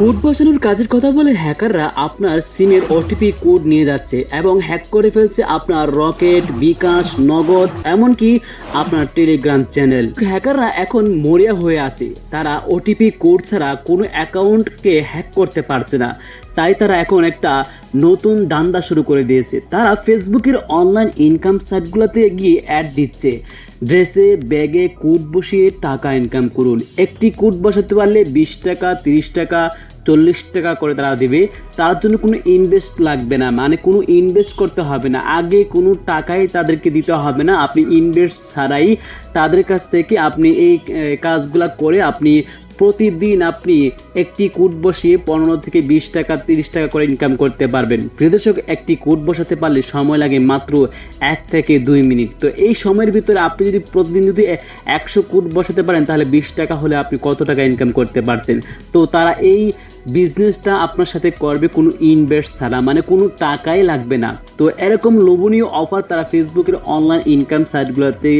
Code বসানোর কাজের কথা বলে হ্যাকাররা আপনার সিমের ওটিপি কোড নিয়ে যাচ্ছে এবং হ্যাক করে ফেলছে আপনার রকেট, বিকাশ, নগদ, এমনকি আপনার টেলিগ্রাম চ্যানেল। হ্যাকাররা এখন মরিয়া হয়ে আছে। তারা ওটিপি কোড ছাড়া কোনো অ্যাকাউন্টকে হ্যাক করতে পারছে না। তাই তারা এখন একটা নতুন দান্দা শুরু করে দিয়েছে। তারা ফেসবুকের অনলাইন ইনকাম সাইটগুলোতে গিয়ে অ্যাড দিচ্ছে। ড্রেসে, ব্যাগে কুট বসিয়ে টাকা ইনকাম করুন। একটি কুট বসাতে পারলে বিশ টাকা, তিরিশ টাকা, চল্লিশ টাকা করে তারা দেবে। তার জন্য কোনো ইনভেস্ট লাগবে না মানে কোনো ইনভেস্ট করতে হবে না। আগে কোনো টাকাই তাদেরকে দিতে হবে না। আপনি ইনভেস্ট ছাড়াই তাদের কাছ থেকে আপনি এই কাজগুলা করে আপনি প্রতিদিন আপনি একটি কুট বসিয়ে পনেরো থেকে বিশ টাকা, তিরিশ টাকা করে ইনকাম করতে পারবেন। প্রিয়দর্শক একটি কুট বসাতে পারলে সময় লাগে মাত্র এক থেকে দুই মিনিট। তো এই সময়ের ভিতরে আপনি যদি প্রতিদিন যদি একশো কুট বসাতে পারেন, তাহলে বিশ টাকা হলে আপনি কত টাকা ইনকাম করতে পারছেন? তো তারা এই বিজনেসটা আপনার সাথে করবে কোনো ইনভেস্ট ছাড়া মানে কোনো টাকাই লাগবে না। তো এরকম লোভনীয় অফার তারা ফেসবুকের অনলাইন ইনকাম সাইটগুলোতে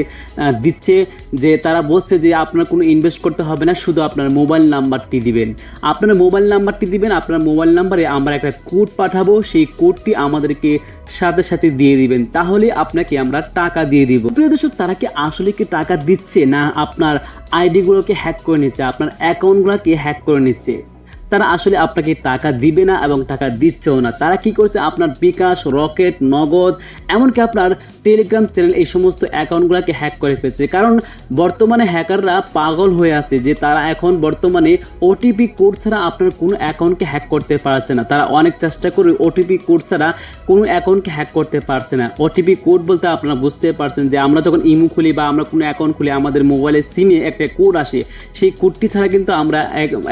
দিচ্ছে যে তারা বলছে যে আপনার কোনো ইনভেস্ট করতে হবে না, শুধু আপনার মোবাইল নাম্বারটি দিবেন। আপনার মোবাইল নাম্বারটি দিবেন, আপনার মোবাইল নাম্বারে আমরা একটা কোড পাঠাবো, সেই কোডটি আমাদেরকে সাথে সাথে দিয়ে দিবেন। তাহলে আপনাকে আমরা টাকা দিয়ে দিব। প্রিয় দর্শক, তারা কি আসলে কি টাকা দিচ্ছে, না আপনার আইডিগুলোকে হ্যাক করে নিচ্ছে, আপনার অ্যাকাউন্টগুলোকে হ্যাক করে নিচ্ছে? তারা আসলে আপনাকে টাকা দিবে না এবং টাকা দিচ্ছেও না। তারা কি করছে? আপনার বিকাশ, রকেট, নগদ, এমনকি আপনার টেলিগ্রাম চ্যানেল, এই সমস্ত অ্যাকাউন্টগুলোকে হ্যাক করে ফেলছে। কারণ বর্তমানে হ্যাকাররা পাগল হয়ে আছে যে তারা এখন বর্তমানে ওটিপি কোড ছাড়া আপনার কোনো অ্যাকাউন্টকে হ্যাক করতে পারছে না। তারা অনেক চেষ্টা করে ওটিপি কোড ছাড়া কোনো অ্যাকাউন্টকে হ্যাক করতে পারছে না। ওটিপি কোড বলতে আপনারা বুঝতে পারছেন যে আমরা যখন ইমো খুলি বা আমরা কোনো অ্যাকাউন্ট খুলি, আমাদের মোবাইলের সিমে একটা কোড আসে। সেই কোডটি ছাড়া কিন্তু আমরা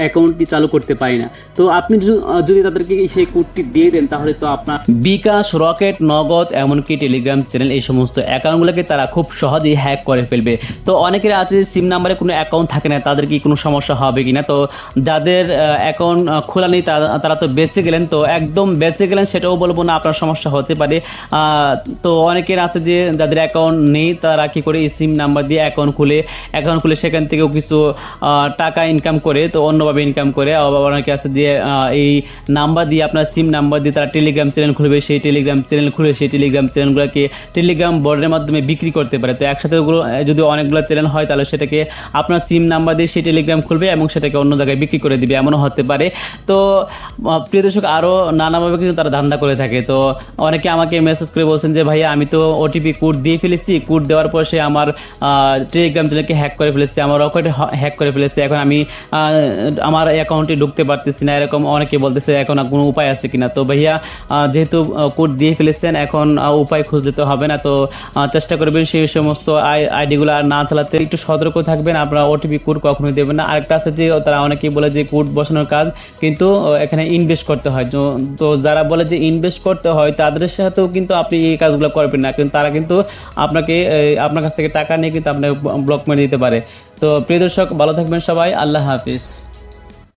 অ্যাকাউন্টটি চালু করতে পারি না। তো আপনি যদি তাদেরকে সেই কোডটি দিয়ে দেন, তাহলে তো আপনার বিকাশ, রকেট, নগদ, এমনকি টেলিগ্রাম চ্যানেল এই সমস্ত অ্যাকাউন্টগুলোকে তারা খুব সহজেই হ্যাক করে ফেলবে। তো অনেকের আছে সিম নাম্বারে কোনো অ্যাকাউন্ট থাকে না, তাদের কি কোনো সমস্যা হবে কি না তো যাদের অ্যাকাউন্ট খোলা নেই, তারা তারা তো বেঁচে গেলেন, তো একদম বেঁচে গেলেন সেটাও বলব না, আপনার সমস্যা হতে পারে। তো অনেকের আছে যে যাদের অ্যাকাউন্ট নেই, তারা কি করে এই সিম নাম্বার দিয়ে অ্যাকাউন্ট খুলে অ্যাকাউন্ট খুলে সেখান থেকেও কিছু টাকা ইনকাম করে, তো অন্যভাবে ইনকাম করে, আবার অনেকে আছে যে এই নাম্বার দিয়ে আপনার সিম নাম্বার দিয়ে তারা টেলিগ্রাম চ্যানেল খুলবে, সেই টেলিগ্রাম চ্যানেল খুলে সেই টেলিগ্রাম চ্যানেলগুলোকে টেলিগ্রাম বোর্ডের মাধ্যমে বিক্রি করতে পারে। তো একসাথে ওগুলো যদি অনেকগুলো চ্যানেল হয়, তাহলে সেটাকে আপনার সিম নাম্বার দিয়ে সেই টেলিগ্রাম খুলবে এবং সেটাকে অন্য জায়গায় বিক্রি করে দিবে। এমনও হতে পারে। তো প্রিয় দর্শক, আরও নানাভাবে কিন্তু তারা ধান্দা করে থাকে। তো অনেকে আমাকে মেসেজ করে বলছেন যে, ভাইয়া, আমি তো ওটিপি কোড দিয়ে ফেলেছি। কোড দেওয়ার পর সে আমার টেলিগ্রাম চ্যানেলকে হ্যাক করে ফেলেছে, আমার রকেট হ্যাক করে ফেলেছে। এখন আমি আমার অ্যাকাউন্টে ঢুকতে পারতেছি না, এরকম অনেকে বলতেছে এখন আর কোনো উপায় আছে কিনা। তো ভাইয়া যেহেতু কোড দিয়ে ফেলেছেন, এখন উপায় খুঁজলে তো হবে না, তো চেষ্টা করবেন সেই সমস্ত আইডিগুলো আর না চালাতে। একটু সতর্ক থাকবেন, আপনারা ওটিপি কোড কখনোই দেবেন না। আরেকটা আছে যে, তারা অনেকেই বলে যে, কোড বসানোর কাজ, কিন্তু এখানে ইনভেস্ট করতে হয়। তো তো যারা বলে যে, ইনভেস্ট করতে হয়, তাদের সাথেও কিন্তু আপনি এই কাজগুলো করবেন না কিন্তু তারা কিন্তু আপনাকে আপনার কাছ থেকে টাকা নিয়ে কিন্তু আপনাকে ব্লক মেরে দিতে পারে। তো, প্রিয় দর্শক, ভালো থাকবেন সবাই, আল্লাহ হাফিজ।